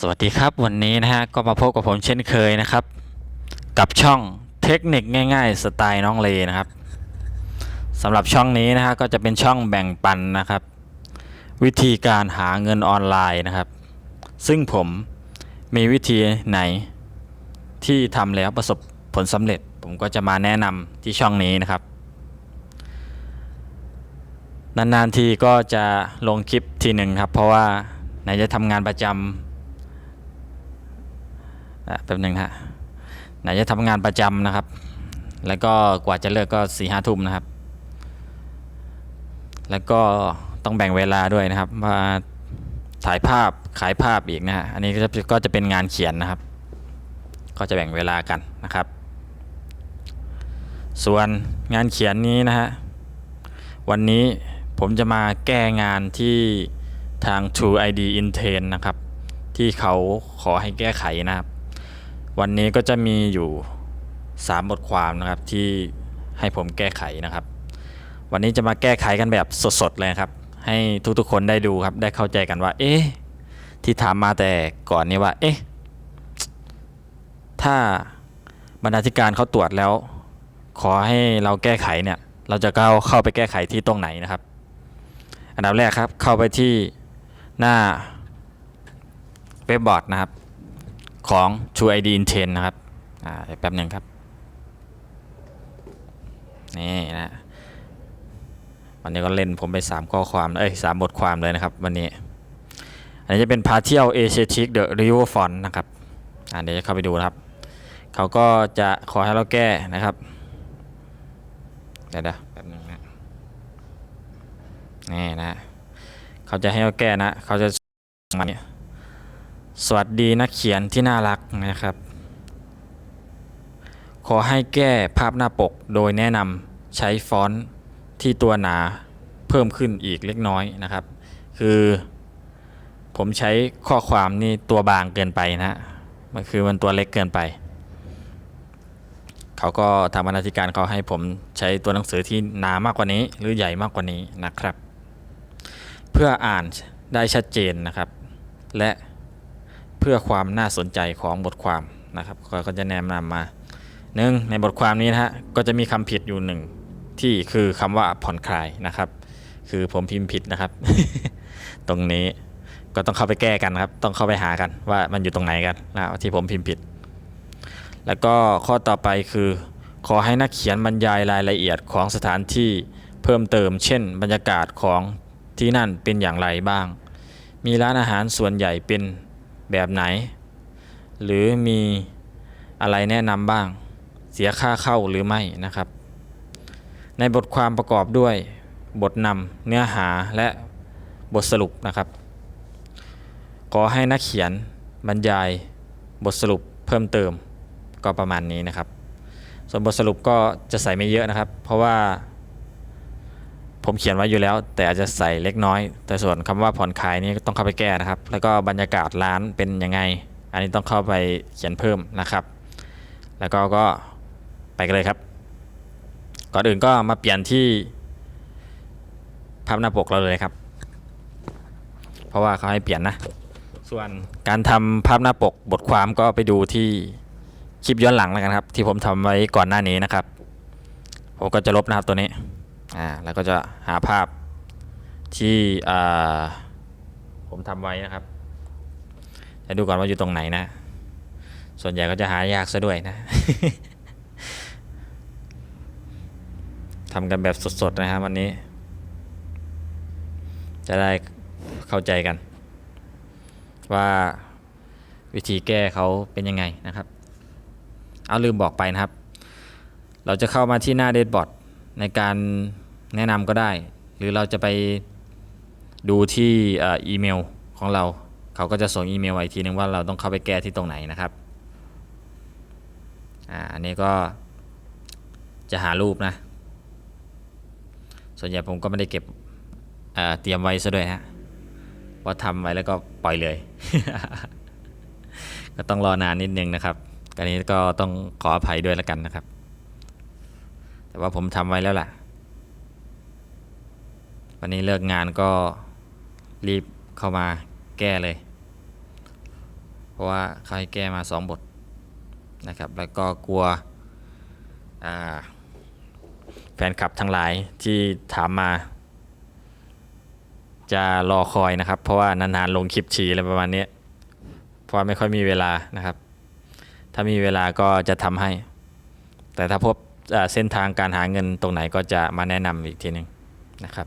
สวัสดีครับวันนี้นะฮะก็มาพบกับผมเช่นเคยนะครับ กับช่องเทคนิคง่ายๆ สไตล์น้องเลนะครับสำหรับช่องนี้นะฮะก็จะเป็นช่องแบ่งปันนะครับ วิธีการหาเงินออนไลน์นะครับ ซึ่งผมมีวิธีไหนที่ทำแล้วประสบผลสำเร็จ ผมก็จะมาแนะนำที่ช่องนี้นะครับ นานๆทีก็จะลงคลิปทีหนึ่งครับ เพราะว่าไหนจะทำงานประจำ แป๊บหนึ่งฮะไหนจะทำงานประจำนะครับ แล้วก็กว่าจะเลิกก็สี่ห้าทุ่มนะครับ แล้วก็ต้องแบ่งเวลาด้วยนะครับ มาถ่ายภาพขายภาพอีกนะฮะอันนี้ก็จะก็จะเป็นงานเขียนนะครับ ก็จะแบ่งเวลากันนะครับ ส่วนงานเขียนนี้นะฮะวันนี้ผมจะมาแก้งานที่ทาง True ID Inten นะครับ ที่เขาขอให้แก้ไขนะครับ วันนี้ก็จะมีอยู่ 3 บทความนะครับที่ให้ผมแก้ไขนะครับ วันนี้จะมาแก้ไขกันแบบสดๆเลยครับ ให้ทุกๆคนได้ดูครับ ได้เข้าใจกันว่า เอ๊ะที่ถามมาแต่ก่อนนี้ว่า เอ๊ะถ้าบรรณาธิการเขาตรวจแล้ว ขอให้เราแก้ไขเนี่ย เราจะเข้าเข้าไปแก้ไขที่ตรงไหนนะครับ อันดับแรกครับเข้าไปที่หน้าเว็บบอร์ดนะครับ ของ True ID Intent นะครับอ่าเดี๋ยวแป๊บหนึ่งครับ นี่นะวันนี้ก็เล่นผมไป 3 ข้อความ เอ้ยสามบทความเลยนะครับ วันนี้ อันนี้จะเป็นพาเที่ยวเอเชียทิกเดอะริเวอร์ฟอนนะครับอ่าเดี๋ยวจะเข้าไปดูนะครับ เขาก็จะขอให้เราแก้นะครับ เดี๋ยวเดี๋ยวแป๊บหนึงนะนี่นะ เขาจะให้เราแก้นะ เขาจะมาเนี่ย สวัสดีนักเขียนที่น่ารักนะครับ ขอให้แก้ภาพหน้าปกโดยแนะนำใช้ฟอนต์ที่ตัวหนาเพิ่มขึ้นอีกเล็กน้อยนะครับ คือผมใช้ข้อความนี่ตัวบางเกินไปนะฮะมันคือมันตัวเล็กเกินไป เขาก็ทางบรรณาธิการเขาให้ผมใช้ตัวหนังสือที่หนามากกว่านี้ หรือใหญ่มากกว่านี้นะครับ เพื่ออ่านได้ชัดเจนนะครับ และ พื่อความน่าสนใจของบทความนะครับก็จะแนะนำมาหนึ่งในบทความนี้นะฮะก็จะมีคำผิดอยู่หนึ่งที่คือคำว่าผ่อนคลายนะครับ คือผมพิมพ์ผิดนะครับ ตรงนี้ก็ต้องเข้าไปแก้กันนะครับ ต้องเข้าไปหากันว่ามันอยู่ตรงไหนกันนะที่ผมพิมพ์ผิด แล้วก็ข้อต่อไปคือ ขอให้นักเขียนบรรยายรายละเอียดของสถานที่เพิ่มเติม เช่น บรรยากาศของที่นั่นเป็นอย่างไรบ้าง มีร้านอาหารส่วนใหญ่เป็น แบบไหน หรือมีอะไรแนะนำบ้าง เสียค่าเข้าหรือไม่นะครับ ในบทความประกอบด้วยบทนำเนื้อหาและบทสรุปนะครับ ขอให้นักเขียนบรรยายบทสรุปเพิ่มเติมก็ประมาณนี้นะครับ ส่วนบทสรุปก็จะใส่ไม่เยอะนะครับ เพราะว่า ผมเขียนไว้อยู่แล้ว แต่อาจจะใส่เล็กน้อย แต่ส่วนคำว่าผ่อนคลายนี่ต้องเข้าไปแก้นะครับ แล้วก็บรรยากาศร้านเป็นยังไง อันนี้ต้องเข้าไปเขียนเพิ่มนะครับ แล้วก็ก็ไปกันเลยครับ ก่อนอื่นก็มาเปลี่ยนที่ภาพหน้าปกเราเลยครับ เพราะว่าเขาให้เปลี่ยนนะ ส่วนการทำภาพหน้าปกบทความก็ไปดูที่คลิปย้อนหลังแล้วกันครับ ที่ผมทำไว้ก่อนหน้านี้นะครับ ผมก็จะลบนะครับตัวนี้ อ่าแล้วก็จะหาภาพที่อ่าผมทำไว้นะครับ จะดูก่อนว่าอยู่ตรงไหนนะ ส่วนใหญ่ก็จะหายากซะด้วยนะทำกันแบบสดๆนะครับวันนี้ จะได้เข้าใจกัน ว่าวิธีแก้เขาเป็นยังไงนะครับ เอาลืมบอกไปนะครับ เราจะเข้ามาที่หน้าเด b บอ d ในการ แนะนำก็ได้ หรือเราจะไปดูที่อีเมลของเรา เขาก็จะส่งอีเมลมาอีกทีนึงว่าเราต้องเข้าไปแก้ที่ตรงไหนนะครับอ่าอันนี้ก็จะหารูปนะ ส่วนใหญ่ผมก็ไม่ได้เก็บเอ่อเตรียมไว้ซะด้วยฮะว่าทำไว้แล้วก็ปล่อยเลย ก็ต้องรอนานนิดนึงนะครับอันนี้ก็ต้องขออภัยด้วยแล้วกันนะครับ แต่ว่าผมทำไว้แล้วล่ะ วันนี้เลิกงานก็รีบเข้ามาแก้เลย เพราะว่าเขาให้แก้มาสองบทนะครับ แล้วก็กลัวแฟนคลับทั้งหลายที่ถามมา จะรอคอยนะครับ เพราะว่านานๆลงคลิปฉีอะไรประมาณนี้เพราะไม่ค่อยมีเวลานะครับ ถ้ามีเวลาก็จะทำให้ แต่ถ้าพบเส้นทางการหาเงินตรงไหนก็จะมาแนะนำอีกทีหนึ่งนะครับ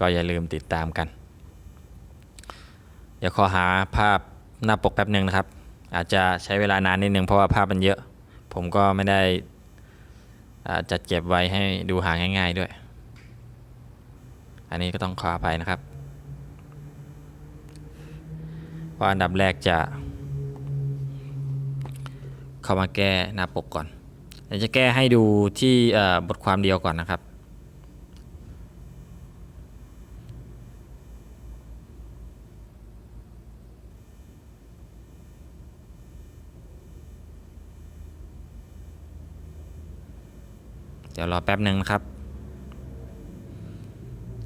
ก็อย่าลืมติดตามกัน เดี๋ยวขอหาภาพหน้าปกแป๊บหนึ่งนะครับ อาจจะใช้เวลานานนิดนึงเพราะว่าภาพมันเยอะ ผมก็ไม่ได้จัดเก็บไว้ให้ดูหาง่าย ๆด้วย อันนี้ก็ต้องขออภัยนะครับว่าอันดับแรกจะเข้ามาแก้หน้าปกก่อนเดี๋ยวจะแก้ให้ดูที่บทความเดียวก่อนนะครับ เดี๋ยวรอแป๊บหนึ่งนะครับ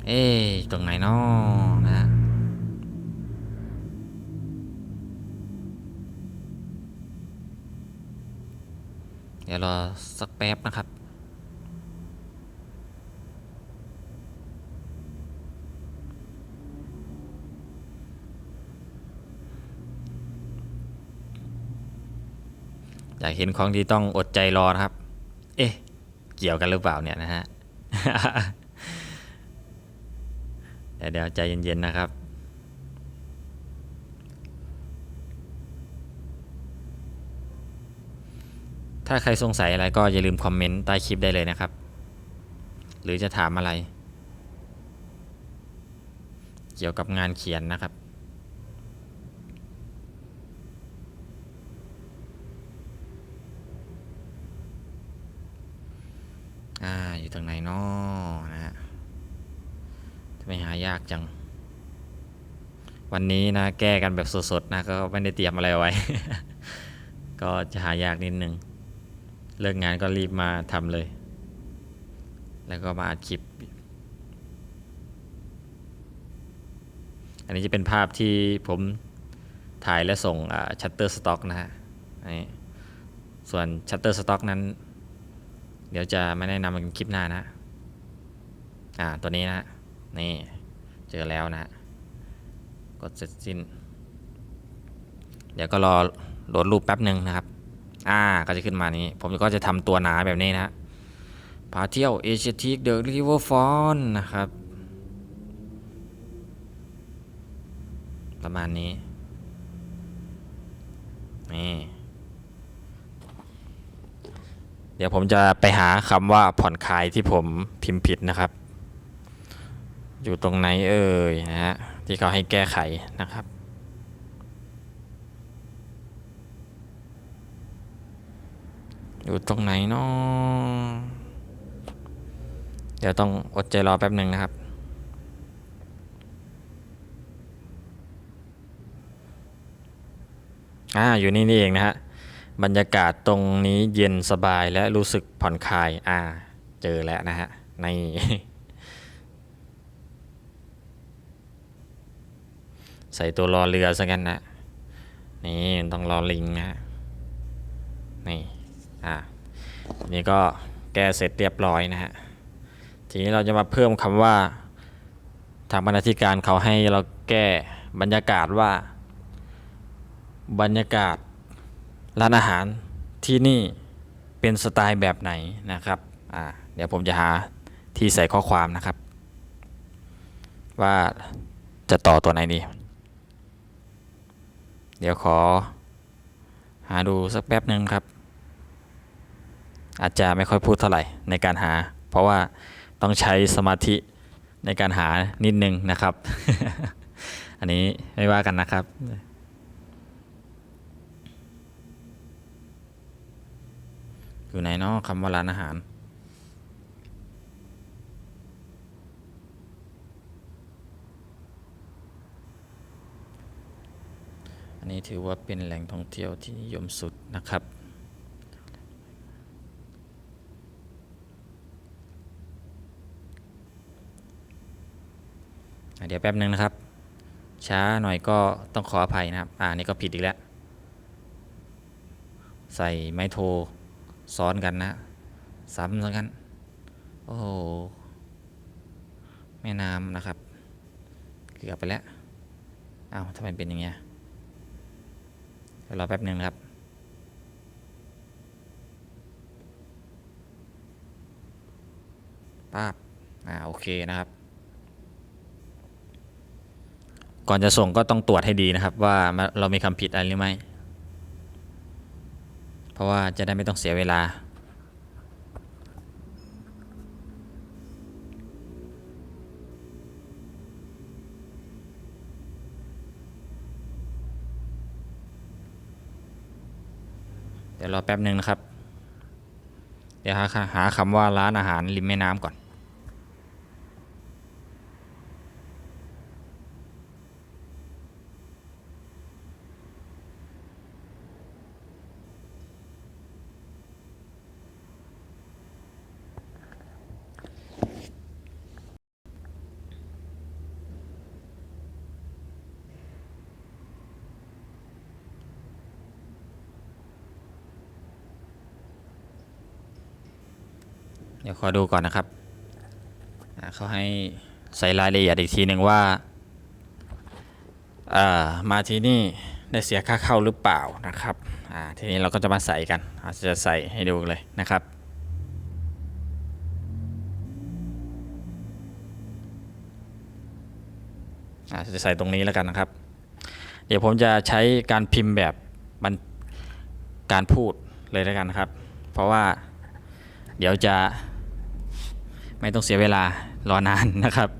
เอ๊ะตรงไหนนาะนะ เดี๋ยวรอสักแป๊บนะครับอยากเห็นของที่ต้องอดใจรอนะครับ เอ๊ะ เกี่ยวกันหรือเปล่าเนี่ยนะฮะเดี๋ยวเดี๋ยวใจเย็นๆนะครับถ้าใครสงสัยอะไรก็อย่าลืมคอมเมนต์ใต้คลิปได้เลยนะครับ หรือจะถามอะไร เกี่ยวกับงานเขียนนะครับ อ่า อยู่ตรงไหนนาะนะฮะทำไมหายาก จัง วันนี้นะแก้กันแบบสดๆนะก็ไม่ได้เตรียมอะไรไว้ ก็จะหายากนิดนึง เลิกงานก็รีบมาทำเลย แล้วก็มาอัดคลิป อันนี้จะเป็นภาพที่ผมถ่ายและส่งชัตเตอร์สต็อกนะฮะส่วนชัตเตอร์สต็อกนั้น เดี๋ยวจะไม่แนะนำเป็นคลิปหน้านะ อ่า ตัวนี้นะ นี่ เจอแล้วนะกดเสร็จสิ้น เดี๋ยวก็รอโหลดรูปแป๊บหนึ่งนะครับ อ่าก็จะขึ้นมานี้ ผมก็จะทำตัวหนาแบบนี้นะพาเที่ยวเอเชียทีกเดอะริเวอร์ฟอนนะครับ ประมาณนี้ นี่ เดี๋ยวผมจะไปหาคำว่าผ่อนคลายที่ผมพิมพ์ผิดนะครับ อยู่ตรงไหนเอ่ยนะฮะที่เขาให้แก้ไขนะครับ อยู่ตรงไหนเนาะเดี๋ยวต้องอดใจรอแป๊บหนึ่งนะครับ อ่า อยู่นี่นี่เองนะฮะ บรรยากาศตรงนี้เย็นสบายและรู้สึกผ่อนคลาย อ่า เจอแล้วนะฮะ ใน ใส่ตัวรอเรือซะกันนะ นี่ต้องรอลิงนะฮะนี่อ่านี่ก็แก้เสร็จเรียบร้อยนะฮะ ทีนี้เราจะมาเพิ่มคำว่า ทางบรรณาธิการเขาให้เราแก้บรรยากาศว่า บรรยากาศร้านอาหารที่นี่เป็นสไตล์แบบไหนนะครับ อ่า เดี๋ยวผมจะหาที่ใส่ข้อความนะครับ ว่าจะต่อตัวไหนดี เดี๋ยวขอ หาดูสักแป๊บหนึ่งครับ อาจจะไม่ค่อยพูดเท่าไหร่ในการหา เพราะว่าต้องใช้สมาธิในการหานิดนึงนะครับ อันนี้ไม่ว่ากันนะครับอยู่ไหนเนาะคำว่าร้านอาหาร อันนี้ถือว่าเป็นแหล่งท่องเที่ยวที่นิยมสุดนะครับเดี๋ยวแป๊บนึงนะครับ ช้าหน่อยก็ต้องขออภัยนะครับ อ่านี่ก็ผิดอีกแล้ว ใส่ไม้โทซ้อนกันนะซ้ำซะงั้นโอ้โห แม่น้ำนะครับ เกือบไปแล้วอ้าวทำไมเป็นอย่างเงี้ย ดี๋ยวรอแป๊บหนึ่งครับป้าบอ่าโอเคนะครับ ก่อนจะส่งก็ต้องตรวจให้ดีนะครับ ว่าเรามีคำผิดอะไรหรือไม่ เพราะว่าจะได้ไม่ต้องเสียเวลา ดี๋ยวรอแป๊บหนึ่งนะครับ เดี๋ยวหาหาคำว่าร้านอาหารริมแม่น้ำก่อน เดี๋ยวขอดูก่อนนะครับเขาให้ใส่รายละเอียดอีกทีหนึ่งว่าามาที่นี่ได้เสียค่าเข้าหรือเปล่านะครับทีนี้เราก็จะมาใส่กันอาจจะใส่ให้ดูเลยนะครับอจะใส่ตรงนี้แล้วกันนะครับ เดี๋ยวผมจะใช้การพิมพ์แบบการพูดเลยแล้วกันนะครับ เพราะว่าเดี๋ยวจะ ไม่ต้องเสียเวลารอนานนะครับ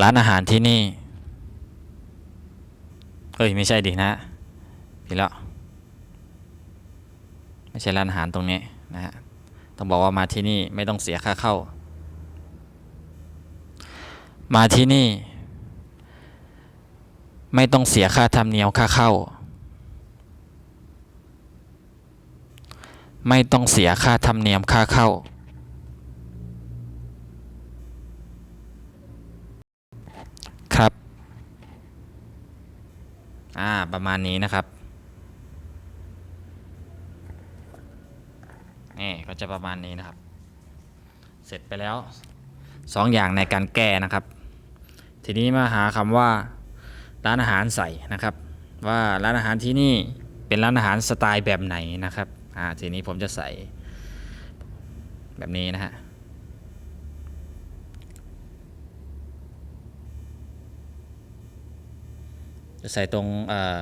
ร้านอาหารที่นี่เอ้ย ไม่ใช่ดินะพี่แล้วไม่ใช่ร้านอาหารตรงนี้นะฮะต้องบอกว่ามาที่นี่ไม่ต้องเสียค่าเข้า มาที่นี่ ไม่ต้องเสียค่าธรรมเนียมค่าเข้า ไม่ต้องเสียค่าธรรมเนียมค่าเข้า ครับ อ่า ประมาณนี้นะครับ นี่ก็จะประมาณนี้นะครับ เสร็จไปแล้วสองอย่างในการแก้นะครับ ทีนี้มาหาคำว่า ร้านอาหารใส่นะครับ ว่าร้านอาหารที่นี่เป็นร้านอาหารสไตล์แบบไหนนะครับ อ่าทีนี้ผมจะใส่แบบนี้นะฮะจะใส่ตรง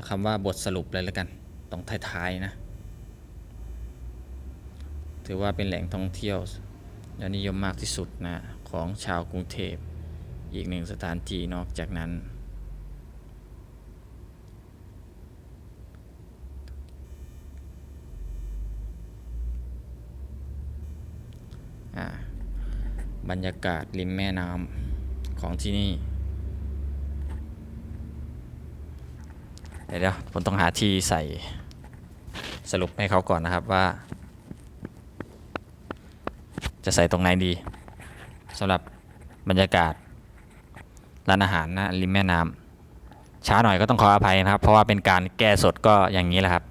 คำว่าบทสรุปเลยแล้วกัน ตรงท้ายๆนะ ถือว่าเป็นแหล่งท่องเที่ยวยอดนิยมมากที่สุดนะ ของชาวกรุงเทพ อีกหนึ่งสถานที่นอกจากนั้น บรรยากาศริมแม่น้ำของที่นี่ เดี๋ยวผมต้องหาที่ใส่สรุปให้เขาก่อนนะครับว่า จะใส่ตรงไหนดีสำหรับบรรยากาศร้านอาหารนะริมแม่น้ำช้าหน่อยก็ต้องขออภัยนะครับ เพราะว่าเป็นการแก้สดก็อย่างนี้แหละครับ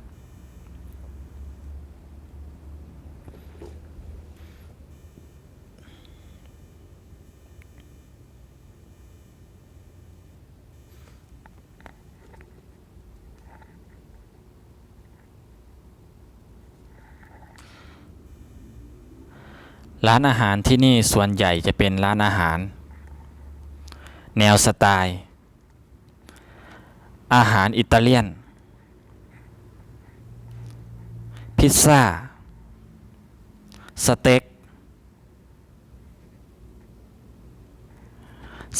ร้านอาหารที่นี่ส่วนใหญ่จะเป็นร้านอาหาร แนวสไตล์ อาหารอิตาเลียน พิซซ่า สเต็ก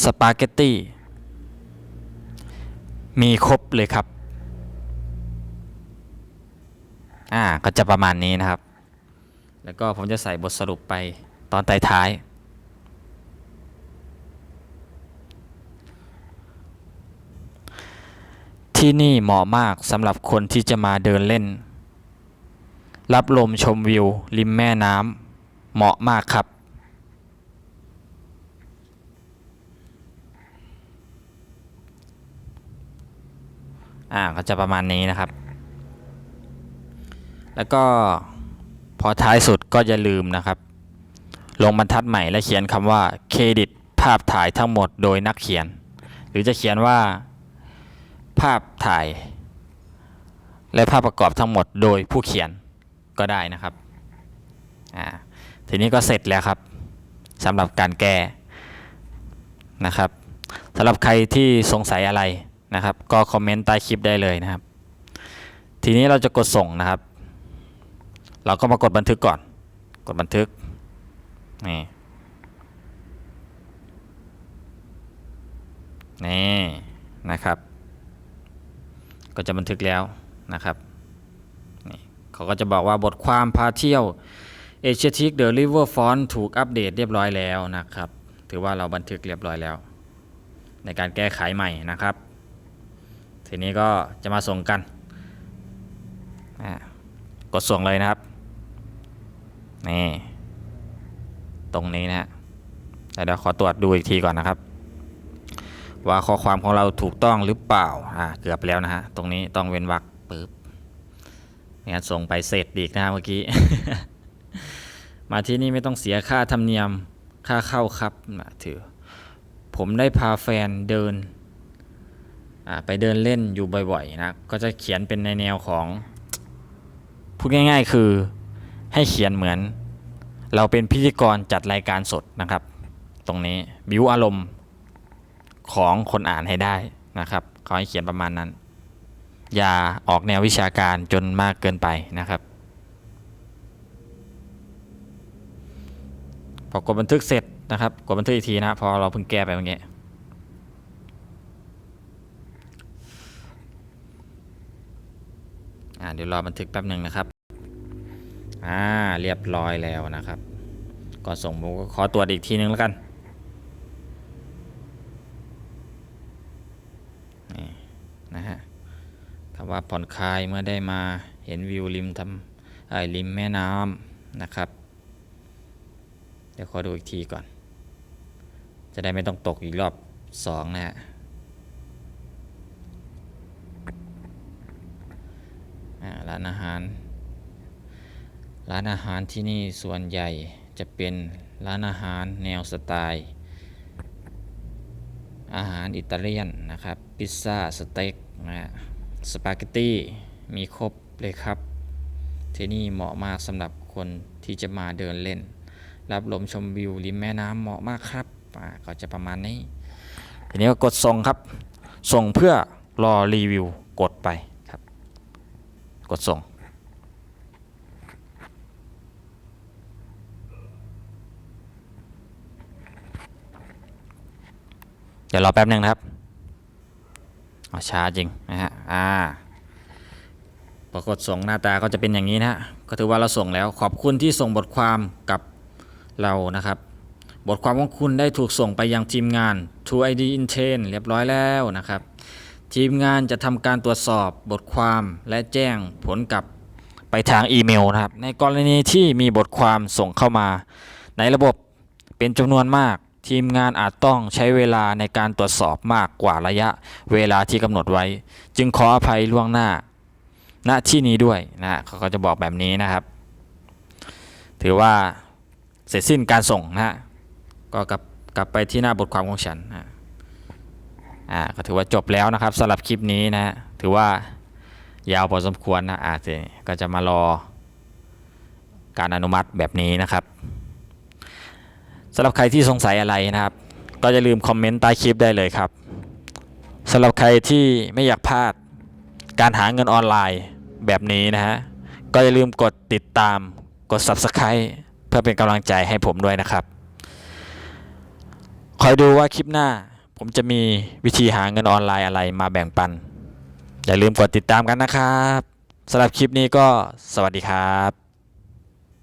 สปาเกตตี้ มีครบเลยครับ อ่า ก็จะประมาณนี้นะครับ แล้วก็ผมจะใส่บทสรุปไปตอนท้ายๆที่นี่เหมาะมากสำหรับคนที่จะมาเดินเล่น รับลมชมวิว ริมแม่น้ำเหมาะมากครับอ่าก็จะประมาณนี้นะครับ แล้วก็ พอท้ายสุดก็อย่าลืมนะครับ ลงบรรทัดใหม่และเขียนคำว่าเครดิตภาพถ่ายทั้งหมดโดยนักเขียน หรือจะเขียนว่า ภาพถ่าย และภาพประกอบทั้งหมดโดยผู้เขียนก็ได้นะครับอ่าทีนี้ก็เสร็จแล้วครับสำหรับการแก้นะครับสำหรับใครที่สงสัยอะไรนะครับ ก็คอมเมนต์ใต้คลิปได้เลยนะครับ ทีนี้เราจะกดส่งนะครับ เราก็มากดบันทึกก่อน กดบันทึกนี่นี่นะครับ ก็จะบันทึกแล้วนะครับนี่เขาก็จะบอกว่าบทความพาเที่ยว a s i a t i c The River Font ถูกอัปเดตเรียบร้อยแล้วนะครับ ถือว่าเราบันทึกเรียบร้อยแล้ว ในการแก้ไขใหม่นะครับ ทีนี้ก็จะมาส่งกันอ่กดส่งเลยนะครับ นี่ตรงนี้นะฮะแต่เดี๋ยวขอตรวจดูอีกทีก่อนนะครับ ว่าข้อความของเราถูกต้องหรือเปล่าอ่าเกือบแล้วนะฮะตรงนี้ต้องเว้นวรรคปึ๊บไม่งั้นส่งไปเสร็จอีกนะเมื่อกี้มาที่นี่ไม่ต้องเสียค่าธรรมเนียมค่าเข้าครับนะถือ ผมได้พาแฟนเดินอ่าไปเดินเล่นอยู่บ่อยๆนะก็จะเขียนเป็นในแนวของพูดง่าย ๆ คือ ให้เขียนเหมือน เราเป็นพิธีกรจัดรายการสดนะครับ ตรงนี้บิวอารมณ์ของคนอ่านให้ได้นะครับเขาให้เขียนประมาณนั้น อย่าออกแนววิชาการจนมากเกินไปนะครับพอกดบันทึกเสร็จนะครับกดบันทึกอีกทีนะพอเราเพิ่งแก้ไปเมื่อกี้อ่าเดี๋ยวรอบันทึกแป๊บหนึ่งนะครับ อ่าเรียบร้อยแล้วนะครับ ก่อนส่งผมก็ขอตรวจอีกทีนึงแล้วกันนี่นะฮะคำว่าผ่อนคลายเมื่อได้มาเห็นวิวริมทำไอ้ริมแม่น้ำนะครับ เดี๋ยวขอดูอีกทีก่อน จะได้ไม่ต้องตกอีกรอบสองนะฮะร้านอาหาร ร้านอาหารที่นี่ส่วนใหญ่จะเป็นร้านอาหารแนวสไตล์ อาหารอิตาเลียนนะครับ พิซซ่า สเต็กนะฮะสปาเกตตี้มีครบเลยครับ ที่นี่เหมาะมากสำหรับคนที่จะมาเดินเล่น รับลมชมวิวริมแม่น้ำเหมาะมากครับก็จะประมาณนี้ ทีนี้ก็กดส่งครับ ส่งเพื่อรอรีวิวกดไปครับ กดส่ง เดี๋ยวรอแป๊บหนึ่งนะครับอ๋อช้าจริงนะฮะ อ่า ปรากฏส่งหน้าตาก็จะเป็นอย่างนี้นะฮะ ก็ถือว่าเราส่งแล้ว ขอบคุณที่ส่งบทความกับเรานะครับ บทความของคุณได้ถูกส่งไปยังทีมงาน True ID Inten เรียบร้อยแล้วนะครับ ทีมงานจะทำการตรวจสอบบทความและแจ้งผลกลับไปทางอีเมลนะครับ ในกรณีที่มีบทความส่งเข้ามาในระบบเป็นจำนวนมาก ทีมงานอาจต้องใช้เวลาในการตรวจสอบมากกว่าระยะเวลาที่กำหนดไว้ จึงขออภัยล่วงหน้าณที่นี้ด้วยนะเขาก็จะบอกแบบนี้นะครับ ถือว่าเสร็จสิ้นการส่งนะก็กลับกลับไปที่หน้าบทความของฉันนะอ่าก็ถือว่าจบแล้วนะครับสำหรับคลิปนี้นะถือว่ายาวพอสมควรนะอาจจะก็จะมารอการอนุมัติแบบนี้นะครับ สำหรับใครที่สงสัยอะไรนะครับ ก็อย่าลืมคอมเมนต์ใต้คลิปได้เลยครับสำหรับใครที่ไม่อยากพลาดการหาเงินออนไลน์แบบนี้นะฮะ ก็อย่าลืมกดติดตามกด Subscribe เพื่อเป็นกำลังใจให้ผมด้วยนะครับ คอยดูว่าคลิปหน้า ผมจะมีวิธีหาเงินออนไลน์อะไรมาแบ่งปัน อย่าลืมกดติดตามกันนะครับสำหรับคลิปนี้ก็สวัสดีครับ